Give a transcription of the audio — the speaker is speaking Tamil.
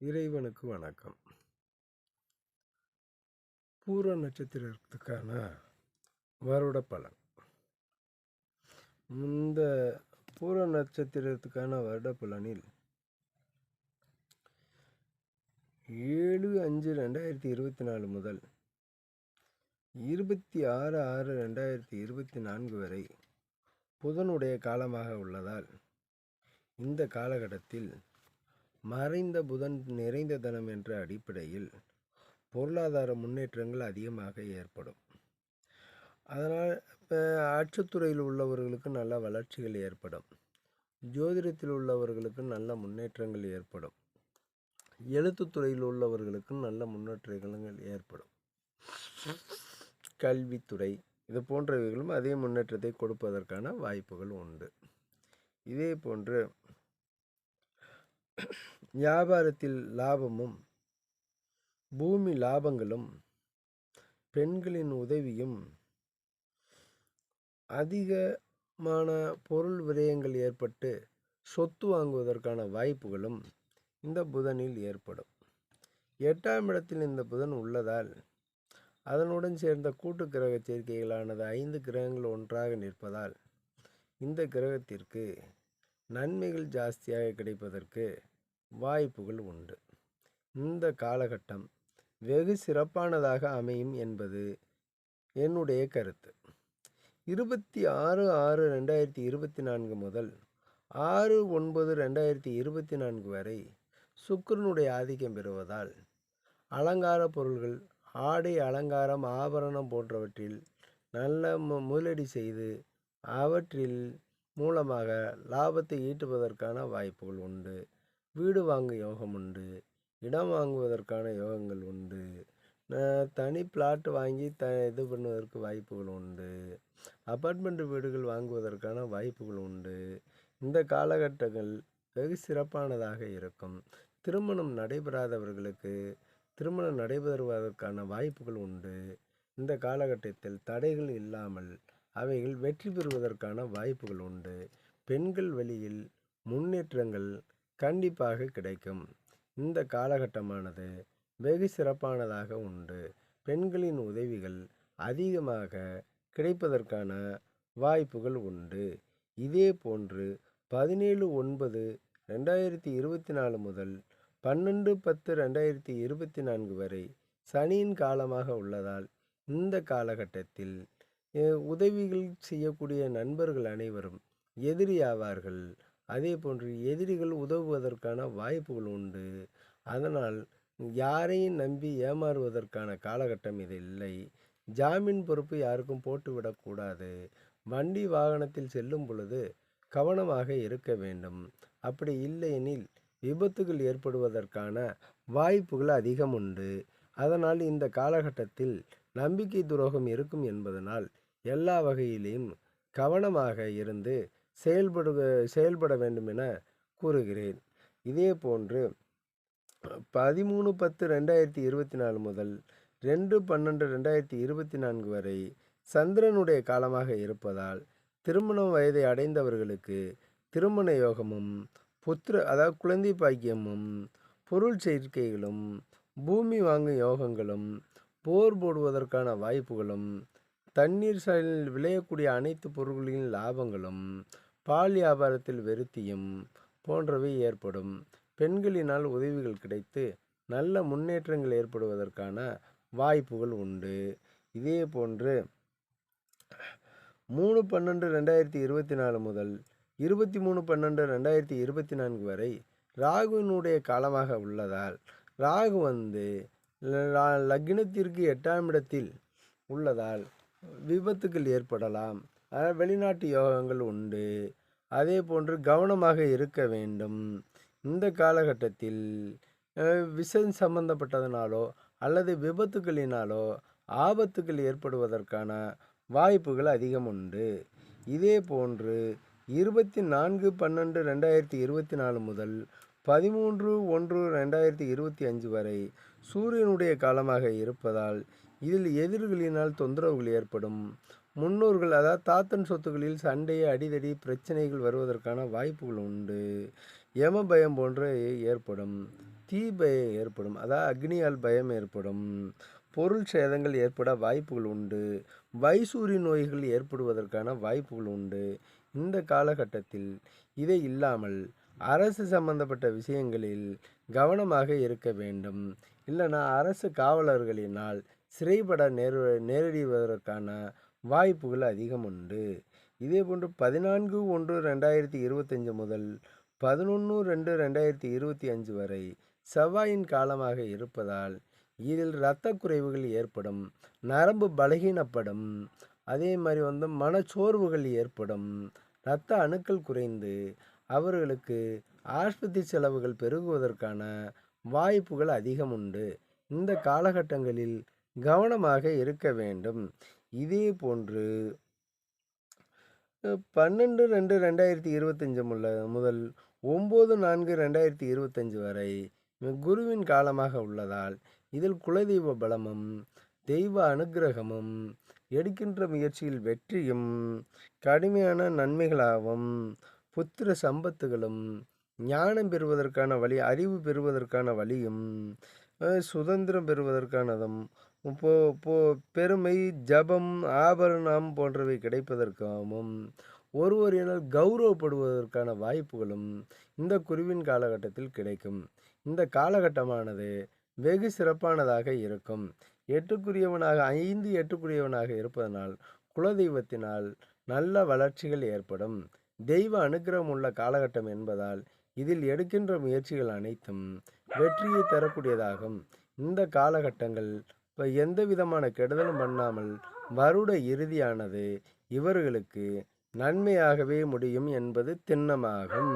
இறைவனுக்கு வணக்கம். பூர நட்சத்திரத்துக்கான வருட பலன். இந்த பூர நட்சத்திரத்துக்கான வருட பலனில் ஏழு அஞ்சு ரெண்டாயிரத்தி இருபத்தி நாலு முதல் இருபத்தி ஆறு ஆறு ரெண்டாயிரத்தி இருபத்தி நான்கு வரை புதனுடைய காலமாக உள்ளதால் இந்த காலகட்டத்தில் மறைந்த புதன் நிறைந்த தனம் என்ற அடிப்படையில் பொருளாதார முன்னேற்றங்கள் அதிகமாக ஏற்படும். அதனால் இப்போ அச்சுத்துறையில் உள்ளவர்களுக்கு நல்ல வளர்ச்சிகள் ஏற்படும். ஜோதிடத்தில் உள்ளவர்களுக்கு நல்ல முன்னேற்றங்கள் ஏற்படும். எழுத்துத்துறையில் உள்ளவர்களுக்கு நல்ல முன்னேற்றங்கள் ஏற்படும். கல்வித்துறை இது போன்றவைகளும் அதே முன்னேற்றத்தை கொடுப்பதற்கான வாய்ப்புகள் உண்டு. இதே போன்று வியாபாரத்தில் லாபமும் பூமி லாபங்களும் பெண்களின் உதவியும் அதிகமான பொருள் விரயங்கள் ஏற்பட்டு சொத்து வாங்குவதற்கான வாய்ப்புகளும் இந்த புதனில் ஏற்படும். எட்டாம் இடத்தில் இந்த புதன் உள்ளதால் அதனுடன் சேர்ந்த கூட்டு கிரக சேர்க்கைகளானது ஐந்து கிரகங்கள் ஒன்றாக நிற்பதால் இந்த கிரகத்திற்கு நன்மைகள் ஜாஸ்தியாக கிடைப்பதற்கு வாய்ப்புகள் உண்டு. இந்த காலகட்டம் வெகு சிறப்பானதாக அமையும் என்பது என்னுடைய கருத்து. இருபத்தி ஆறு ஆறு ரெண்டாயிரத்தி இருபத்தி நான்கு முதல் ஆறு ஒன்பது ரெண்டாயிரத்தி இருபத்தி நான்கு வரை சுக்கரனுடைய ஆதிக்கம் பெறுவதால் அலங்கார பொருள்கள் ஆடை அலங்காரம் ஆபரணம் போன்றவற்றில் நல்ல மு முதலீடு செய்து அவற்றில் மூலமாக லாபத்தை ஈட்டுவதற்கான வாய்ப்புகள் உண்டு. வீடு வாங்கும் யோகம் உண்டு இடம் வாங்குவதற்கான யோகங்கள் உண்டு. தனி பிளாட் வாங்கி த இது பண்ணுவதற்கு வாய்ப்புகள் உண்டு. அப்பார்ட்மெண்ட் வீடுகள் வாங்குவதற்கான வாய்ப்புகள் உண்டு. இந்த காலகட்டங்கள் வெகு சிறப்பானதாக இருக்கும். திருமணம் நடைபெறாதவர்களுக்கு திருமணம் நடைபெறுவதற்கான வாய்ப்புகள் உண்டு. இந்த காலகட்டத்தில் தடைகள் இல்லாமல் அவைகள் வெற்றி பெறுவதற்கான வாய்ப்புகள் உண்டு. பெண்கள் வழியில் முன்னேற்றங்கள் கண்டிப்பாக கிடைக்கும். இந்த காலகட்டமானது வெகு சிறப்பானதாக உண்டு. பெண்களின் உதவிகள் அதிகமாக கிடைப்பதற்கான வாய்ப்புகள் உண்டு. இதே போன்று பதினேழு ஒன்பது ரெண்டாயிரத்தி இருபத்தி நாலு முதல் பன்னெண்டு பத்து ரெண்டாயிரத்தி இருபத்தி நான்கு வரை சனியின் காலமாக உள்ளதால் இந்த காலகட்டத்தில் உதவிகள் செய்யக்கூடிய நண்பர்கள் அனைவரும் எதிரியாவார்கள் அதே போன்று எதிரிகள் உதவுவதற்கான வாய்ப்புகள் உண்டு. அதனால் யாரையும் நம்பி ஏமாறுவதற்கான காலகட்டம் இது இல்லை. ஜாமீன் பொறுப்பு யாருக்கும் போட்டுவிடக்கூடாது வண்டி வாகனத்தில் செல்லும் பொழுது கவனமாக இருக்க வேண்டும். அப்படி இல்லையெனில் விபத்துகள் ஏற்படுவதற்கான வாய்ப்புகள் அதிகம் உண்டு. அதனால் இந்த காலகட்டத்தில் நம்பிக்கை துரோகம் இருக்கும் என்பதனால் எல்லா வகையிலும் கவனமாக இருந்து செயல்படு செயல்பட வேண்டும் என கூறுகிறேன். இதே போன்று பதிமூணு பத்து ரெண்டாயிரத்தி இருபத்தி நாலு முதல் ரெண்டு பன்னெண்டு ரெண்டாயிரத்தி இருபத்தி நான்கு வரை சந்திரனுடைய காலமாக இருப்பதால் திருமண வயதை அடைந்தவர்களுக்கு திருமண யோகமும் புத்திர அதாவது குழந்தை பாக்கியமும் பொருள் சேர்க்கைகளும் பூமி வாங்கும் யோகங்களும் போர் போடுவதற்கான வாய்ப்புகளும் தண்ணீர் சாலையில் விளையக்கூடிய அனைத்து பொருட்களின் லாபங்களும் பால் வியாபாரத்தில் வெறுத்தியும் போன்றவை ஏற்படும். பெண்களினால் உதவிகள் கிடைத்து நல்ல முன்னேற்றங்கள் ஏற்படுவதற்கான வாய்ப்புகள் உண்டு. இதே போன்று மூணு பன்னெண்டு ரெண்டாயிரத்தி இருபத்தி நாலு முதல் இருபத்தி மூணு பன்னெண்டு ரெண்டாயிரத்தி இருபத்தி நான்கு வரை ராகுவினுடைய காலமாக உள்ளதால் ராகு வந்து லக்னத்திற்கு எட்டாம் இடத்தில் உள்ளதால் விபத்துக்கள் ஏற்படலாம். வெளிநாட்டு யோகங்கள் உண்டு. அதே போன்று கவனமாக இருக்க வேண்டும். இந்த காலகட்டத்தில் விஷம் சம்பந்தப்பட்டதனாலோ அல்லது விபத்துக்களினாலோ ஆபத்துக்கள் ஏற்படுவதற்கான வாய்ப்புகள் அதிகம் உண்டு. இதே போன்று இருபத்தி நான்கு பன்னெண்டு ரெண்டாயிரத்தி இருபத்தி நாலு முதல் பதிமூன்று ஒன்று ரெண்டாயிரத்தி இருபத்தி அஞ்சு வரை சூரியனுடைய காலமாக இருப்பதால் இதில் எதிர்களினால் தொந்தரவுகள் ஏற்படும். முன்னோர்கள் அதாவது தாத்தன் சொத்துக்களில் சண்டையை அடிதடி பிரச்சனைகள் வருவதற்கான வாய்ப்புகள் உண்டு. யம பயம் போன்ற ஏற்படும். தீ பயம் ஏற்படும். அதாவது அக்னியால் பயம் ஏற்படும். பொருள் சேதங்கள் ஏற்பட வாய்ப்புகள் உண்டு. வைசூரி நோய்கள் ஏற்படுவதற்கான வாய்ப்புகள் உண்டு. இந்த காலகட்டத்தில் இதை இல்லாமல் அரசு சம்பந்தப்பட்ட விஷயங்களில் கவனமாக இருக்க வேண்டும். இல்லைனா அரசு காவலர்களினால் சிறைப்பட நேரு நேரிடுவதற்கான வாய்ப்புகள் அதிகம் உண்டு. இதே போன்று பதினான்கு ஒன்று ரெண்டாயிரத்தி இருபத்தஞ்சு முதல் பதினொன்று ரெண்டு ரெண்டாயிரத்தி இருபத்தி அஞ்சு வரை செவ்வாயின் காலமாக இருப்பதால் இதில் இரத்த குறைவுகள் ஏற்படும் நரம்பு பலகீனப்படும் அதே மாதிரி வந்து மனச்சோர்வுகள் ஏற்படும் இரத்த அணுக்கள் குறைந்து அவர்களுக்கு ஆஸ்பத்திரி செலவுகள் பெருகுவதற்கான வாய்ப்புகள் அதிகம் உண்டு. இந்த காலகட்டங்களில் கவனமாக இருக்க வேண்டும். இதே போன்று பன்னெண்டு ரெண்டு ரெண்டாயிரத்தி இருபத்தஞ்சு முல்ல முதல் ஒம்பது நான்கு ரெண்டாயிரத்தி இருபத்தஞ்சு வரை குருவின் காலமாக உள்ளதால் இதில் குலதெய்வ பலமும் தெய்வ அனுக்கிரகமும் எடுக்கின்ற முயற்சியில் வெற்றியும் கடுமையான நன்மைகளாகவும் புத்திர சம்பத்துகளும் ஞானம் பெறுவதற்கான வழி அறிவு பெறுவதற்கான வழியும் சுதந்திரம் பெறுவதற்கானதும் இப்போ இப்போ பெருமை ஜபம் ஆபரணம் போன்றவை கிடைப்பதற்காகவும் ஒருவரினால் கௌரவப்படுவதற்கான வாய்ப்புகளும் இந்த குருவின் காலகட்டத்தில் கிடைக்கும். இந்த காலகட்டமானது வெகு சிறப்பானதாக இருக்கும். எட்டுக்குரியவனாக ஐந்து எட்டுக்குரியவனாக இருப்பதனால் குலதெய்வத்தினால் நல்ல வளர்ச்சிகள் ஏற்படும். தெய்வ அனுகிரகம் உள்ள காலகட்டம் என்பதால் இதில் எடுக்கின்ற முயற்சிகள் அனைத்தும் வெற்றியை தரக்கூடியதாகும். இந்த காலகட்டங்கள் எந்த விதமான கெடுதலும் பண்ணாமல் வருட இறுதியானது இவர்களுக்கு நன்மையாகவே முடியும் என்பது திண்ணமாகும்.